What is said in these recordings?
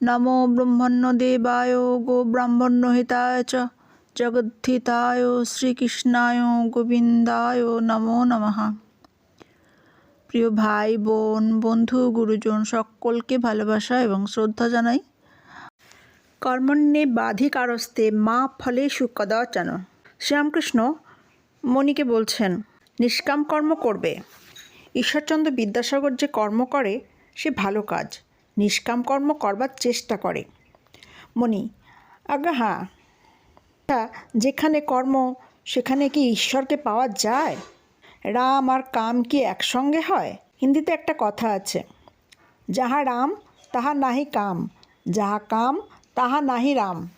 নমো ব্রহ্মণ্যদেবায় গো ব্রাহ্মণ্য ব্রাহ্মণ্যহিতায় চ জগদ্ধিতায় শ্রীকৃষ্ণায় গোবিন্দায় নমো নমঃ প্রিয় ভাই বোন, বন্ধু, গুরুজন, সকলকে ভালোবাসা এবং শ্রদ্ধা জানাই। কর্মণ্যে বাধিকারস্তে মা ফলে সুকদাচন শ্রীরামকৃষ্ণ মণিকে বলছেন, নিষ্কাম কর্ম করবে। ঈশ্বরচন্দ্র বিদ্যাসাগর যে কর্ম করে, সে ভালো কাজ। নিষ্কাম কর্ম করবার চেষ্টা করে। মণি, আজ্ঞা হ্যাঁ। যেখানে কর্ম, সেখানে কি ঈশ্বরকে পাওয়া যায়? রাম আর কাম কি একসঙ্গে হয়? হিন্দিতে একটা কথা আছে, যাহা রাম, তাহা নাহি কাম, যাহা কাম, তাহা নাহি রাম।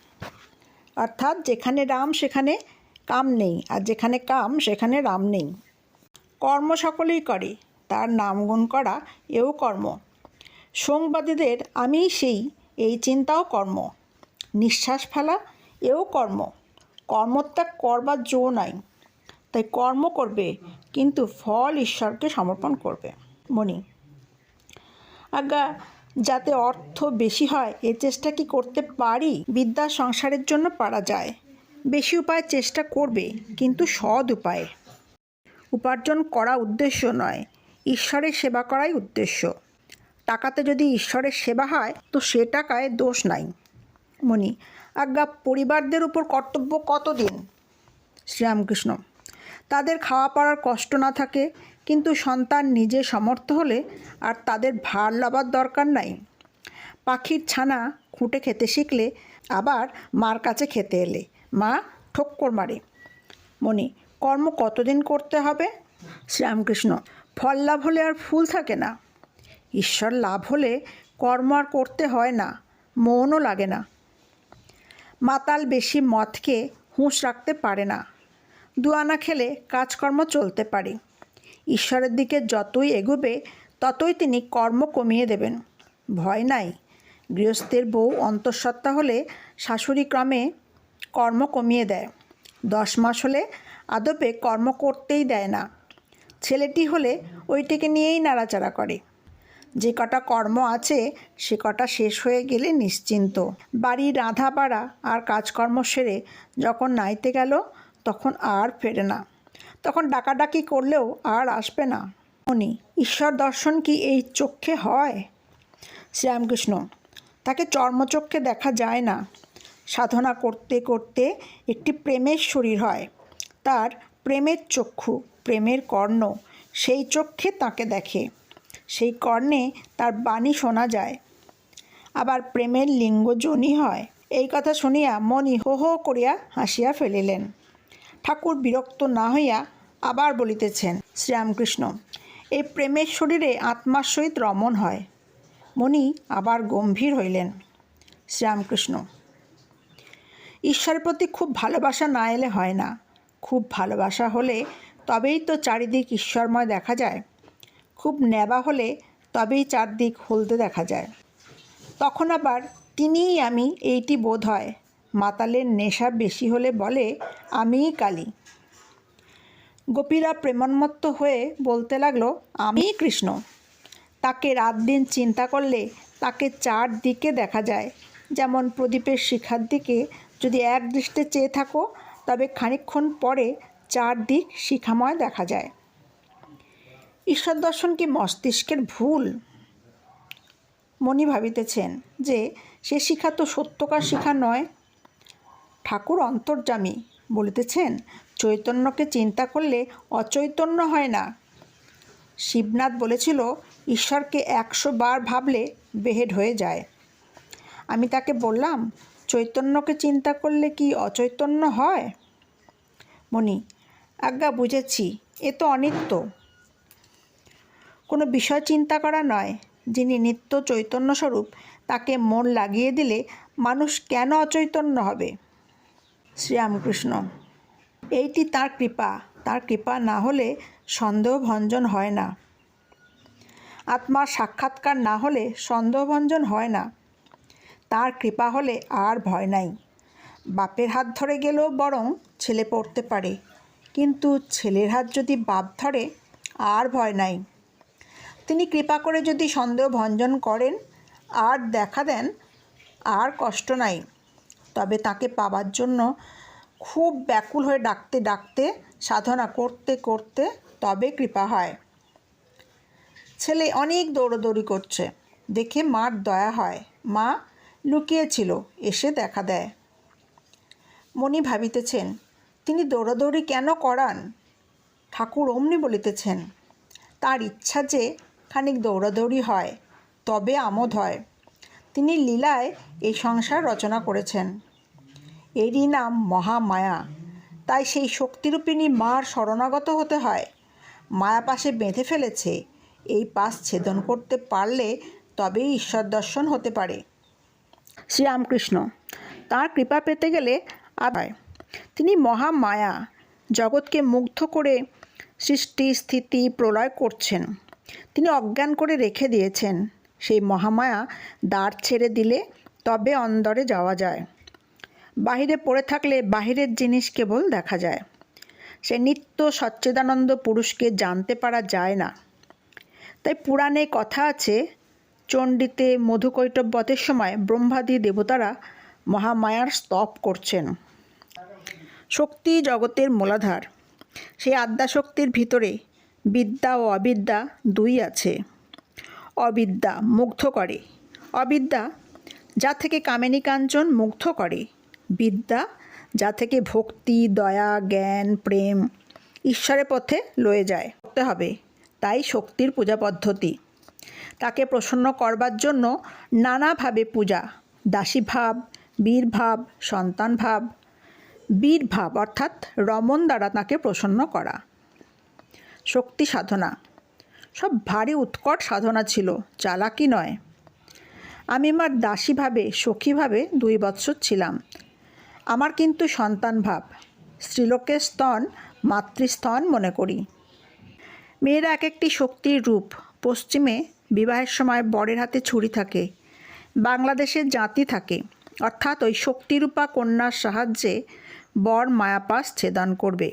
অর্থাৎ যেখানে রাম, সেখানে কাম নেই, আর যেখানে কাম, সেখানে রাম নেই। কর্ম সকলেই করে, তার নামগুণ করা এও কর্ম। সোমবাদীদের আমি সেই, এই চিন্তাও কর্ম। নিঃশ্বাস ফেলা, এও কর্ম। কর্মত্যাগ করবার জো নাই। তাই কর্ম করবে, কিন্তু ফল ঈশ্বরকে সমর্পণ করবে। মনি আজ্ঞা, যাতে অর্থ বেশি হয়, এ চেষ্টা কি করতে পারি? বিদ্যা সংসারের জন্য পারা যায়। বেশি উপায় চেষ্টা করবে, কিন্তু সৎ উপায়ে। উপার্জন করা উদ্দেশ্য নয়। ঈশ্বরের সেবা করাই উদ্দেশ্য। টাকাতে যদি ঈশ্বরের সেবা হয়, তো সে টাকায় দোষ নাই। মণি, আজ্ঞা, পরিবারদের উপর কর্তব্য কতদিন? শ্রীরামকৃষ্ণ, তাদের খাওয়া পড়ার কষ্ট না থাকে, কিন্তু সন্তান নিজে সমর্থ হলে আর তাদের ভার লাবার দরকার নাই। পাখির ছানা খুঁটে খেতে শিখলে, আবার মার কাছে খেতে এলে। মা, ঠক্কর মারে। মণি, কর্ম কতদিন করতে হবে? শ্রীরামকৃষ্ণ, ফল লাভ হলে আর ফুল থাকে না। ঈশ্বর লাভ হলে কর্ম আর করতে হয় না, মনও লাগে না। মাতাল বেশি মদ খেয়ে হুঁশ রাখতে পারে না। দুয়ানা খেলে কাজকর্ম চলতে পারে। ঈশ্বরের দিকে যতই এগোবে, ততই তিনি কর্ম কমিয়ে দেবেন। ভয় নাই। গৃহস্থের বউ অন্তঃসত্ত্বা হলে শাশুড়ি ক্রমে কর্ম কমিয়ে দেয়। দশ মাস হলে আদপে কর্ম করতেই দেয় না। ছেলেটি হলে ওইটিকে নিয়েই নাড়াচাড়া করে। যে কটা কর্ম আছে, সে কটা শেষ হয়ে গেলে নিশ্চিন্ত। বাড়ির রাঁধা বাড়া আর কাজকর্ম সেরে যখন নাইতে গেল, তখন আর ফেরে না। তখন ডাকাডাকি করলেও আর আসবে না। উনি ঈশ্বর দর্শন কি এই চক্ষে হয়? শ্রীরামকৃষ্ণ, তাকে চর্মচক্ষে দেখা যায় না। সাধনা করতে করতে একটি প্রেমের শরীর হয়। তার প্রেমের চক্ষু, প্রেমের কর্ণ, সেই চক্ষে তাকে দেখে। সেই কর্ণে তার বাণী শোনা যায়। আবার প্রেমের লিঙ্গ জনি হয়। এই কথা শুনিয়া মণি হো হো করিয়া হাসিয়া ফেলিলেন। ঠাকুর বিরক্ত না হইয়া আবার বলিতেছেন, শ্রীরামকৃষ্ণ, এই প্রেমের শরীরে আত্মার সহিত রমণ হয়। মণি আবার গম্ভীর হইলেন, শ্রীরামকৃষ্ণ, ঈশ্বরের প্রতি খুব ভালোবাসা না এলে হয় না। খুব ভালোবাসা হলে তবেই তো চারিদিক ঈশ্বরময় দেখা যায়। খুব নেবা হলে তবেই চারদিক হলদে দেখা যায়। তখন আবার তিনিই আমি এইটি বোধ হয় মাতালের নেশা বেশি হলে বলে, আমিই কালী। গোপীরা প্রেমন্মত্ত হয়ে বলতে লাগল, আমিই কৃষ্ণ। তাকে রাত দিন চিন্তা করলে তাকে চার দিকে দেখা যায়। যেমন প্রদীপের শিখার দিকে যদি এক দৃষ্টে চেয়ে থাকো, তবে খানিক্ষণ পরে চারদিক শিখাময় দেখা যায়। ঈশ্বর দর্শন কি মস্তিষ্কের ভুল? মনি ভাবিতেছেন যে সে শিখা তো সত্যকার শিখা নয়। ঠাকুর অন্তর্জামী বলিতেছেন, চৈতন্যকে চিন্তা করলে অচৈতন্য হয় না। শিবনাথ বলেছিল, ঈশ্বরকে একশো বার ভাবলে বেহেড হয়ে যায়। আমি তাকে বললাম, চৈতন্যকে চিন্তা করলে কি অচৈতন্য হয়? মণি, আজ্ঞা বুঝেছি, এ তো অনিত্য। কোনো বিষয় চিন্তা করা নয়। যিনি নিত্য চৈতন্যস্বরূপ, তাকে মন লাগিয়ে দিলে মানুষ কেন অচৈতন্য হবে? শ্রীরামকৃষ্ণ, এইটি তার কৃপা। তার কৃপা না হলে সন্দেহভঞ্জন হয় না। আত্মার সাক্ষাৎকার না হলে সন্দেহভঞ্জন হয় না। তার কৃপা হলে আর ভয় নাই। বাপের হাত ধরে গেলেও বরং ছেলে পড়তে পারে। কিন্তু ছেলের হাত যদি বাপ ধরে, আর ভয় নাই। তিনি কৃপা করে যদি সন্দেহ ভঞ্জন করেন, আর দেখা দেন, আর কষ্ট নাই। তবে তাকে পাবার জন্য খুব ব্যাকুল হয়ে ডাকতে ডাকতে, সাধনা করতে করতে তবে কৃপা হয়। ছেলে অনেক দৌড়দৌড়ি করছে। দেখে মার দয়া হয়। মা লুকিয়েছিল, এসে দেখা দেয়। মণি ভাবিতেছেন, তিনি দৌড়াদৌড়ি কেন করান? ঠাকুর অমনি বলিতেছেন, তার ইচ্ছা যে খানিক দৌড়াদৌড়ি হয়, তবে আমোদ হয়। তিনি লীলায় এই সংসার রচনা করেছেন। এরই নাম মহামায়া। তাই সেই শক্তিরূপিণী মার শরণাগত হতে হয়। মায়া পাশে বেঁধে ফেলেছে, এই পাশ ছেদন করতে পারলে তবেই ঈশ্বর দর্শন হতে পারে। শ্রীরামকৃষ্ণ, তার কৃপা পেতে গেলে আবার তিনি মহামায়া, জগৎকে মুগ্ধ করে সৃষ্টি, স্থিতি প্রলয় করছেন। তিনি অজ্ঞান করে রেখে দিয়েছেন। সেই মহামায়া দ্বার ছেড়ে দিলে তবে অন্দরে যাওয়া যায়। বাহিরে পড়ে থাকলে বাহিরের জিনিস কেবল দেখা যায়। সে নিত্য সচ্চেদানন্দ পুরুষকে জানতে পারা যায় না। তাই পুরাণে কথা আছে, চণ্ডীতে মধুকৈটব্যতের সময় ব্রহ্মাদি দেবতারা মহামায়ার স্তব করছেন। শক্তি জগতের মূলাধার। সেই আদ্যাশক্তির ভিতরে বিদ্যা ও অবিদ্যা দুই আছে। অবিদ্যা মুগ্ধ করে। অবিদ্যা যা থেকে কামিনী কাঞ্চন মুগ্ধ করে। বিদ্যা যা থেকে ভক্তি, দয়া, জ্ঞান, প্রেম ঈশ্বরের পথে লয়ে যায়। করতে হবে। তাই শক্তির পূজা পদ্ধতি। তাকে প্রসন্ন করবার জন্য নানাভাবে পূজা। দাসীভাব, বীরভাব, সন্তানভাব। বীরভাব অর্থাৎ রমন দ্বারা তাকে প্রসন্ন করা। শক্তি সাধনা। সব ভারী উৎকট সাধনা ছিল, চালাকি নয়। আমি আমার দাসীভাবে, সখীভাবে দুই বৎসর ছিলাম। আমার কিন্তু সন্তান ভাব, স্ত্রীলোকের স্তন, মাতৃস্তন মনে করি। মেয়েরা এক একটি শক্তির রূপ, পশ্চিমে বিবাহের সময় বরের হাতে ছুরি থাকে বাংলাদেশের জাতি থাকে, অর্থাৎ ওই শক্তিরূপা কন্যার সাহায্যে বর মায়াপাস ছেদন করবে।